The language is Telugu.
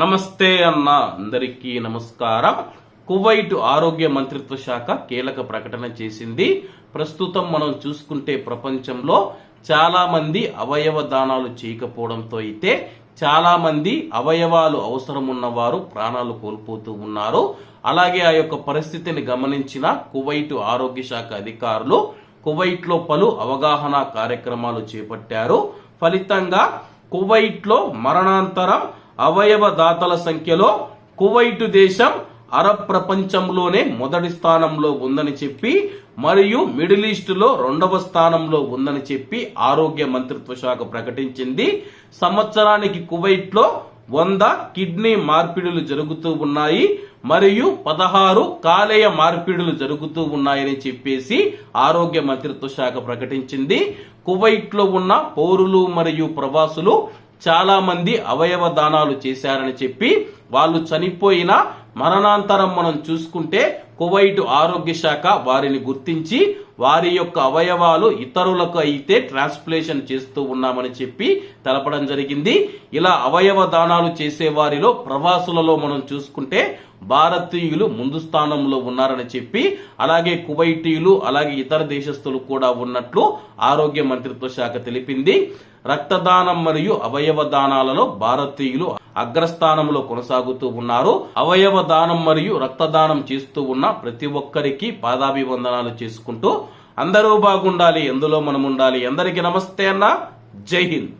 నమస్తే అన్న అందరికీ నమస్కారం. కువైట్ ఆరోగ్య మంత్రిత్వ శాఖ కీలక ప్రకటన చేసింది. ప్రస్తుతం మనం చూసుకుంటే ప్రపంచంలో చాలా మంది అవయవ దానాలు చేయకపోవడంతో అయితే చాలా మంది అవయవాలు అవసరం ఉన్నవారు ప్రాణాలు కోల్పోతూ ఉన్నారు. అలాగే ఆ యొక్క పరిస్థితిని గమనించిన కువైట్ ఆరోగ్య శాఖ అధికారులు కువైట్లో పలు అవగాహన కార్యక్రమాలు చేపట్టారు. ఫలితంగా కువైట్లో మరణాంతరం అవయవ దాతల సంఖ్యలో కువైటు దేశం అరబ్ ప్రపంచంలోనే మొదటి స్థానంలో ఉందని చెప్పి మరియు మిడిల్ ఈస్ట్లో రెండవ స్థానంలో ఉందని చెప్పి ఆరోగ్య మంత్రిత్వ శాఖ ప్రకటించింది. సంవత్సరానికి కువైట్లో వంద కిడ్నీ మార్పిడులు జరుగుతూ ఉన్నాయి మరియు పదహారు కాలేయ మార్పిడులు జరుగుతూ ఉన్నాయని చెప్పేసి ఆరోగ్య మంత్రిత్వ శాఖ ప్రకటించింది. కువైట్లో ఉన్న పౌరులు మరియు ప్రవాసులు చాలా మంది అవయవ దానాలు చేశారని చెప్పి వాళ్ళు చనిపోయిన మరణాంతరం మనం చూసుకుంటే కువైట్ ఆరోగ్య శాఖ వారిని గుర్తించి వారి యొక్క అవయవాలు ఇతరులకు అయితే ట్రాన్స్ప్లేషన్ చేస్తూ ఉన్నామని చెప్పి తెలపడం జరిగింది. ఇలా అవయవ దానాలు చేసే వారిలో ప్రవాసులలో మనం చూసుకుంటే భారతీయులు ముందు స్థానంలో ఉన్నారని చెప్పి అలాగే కువైటీయులు అలాగే ఇతర దేశస్తులు కూడా ఉన్నట్లు ఆరోగ్య మంత్రిత్వ శాఖ తెలిపింది. రక్తదానం మరియు అవయవ దానాలలో భారతీయులు అగ్రస్థానంలో కొనసాగుతూ ఉన్నారు. అవయవ దానం మరియు రక్తదానం చేస్తూ ఉన్న ప్రతి ఒక్కరికి పాదాభివందనాలు చేసుకుంటూ అందరూ బాగుండాలి ఎందులో మనం ఉండాలి అందరికీ నమస్తే అన్న. జై హింద్.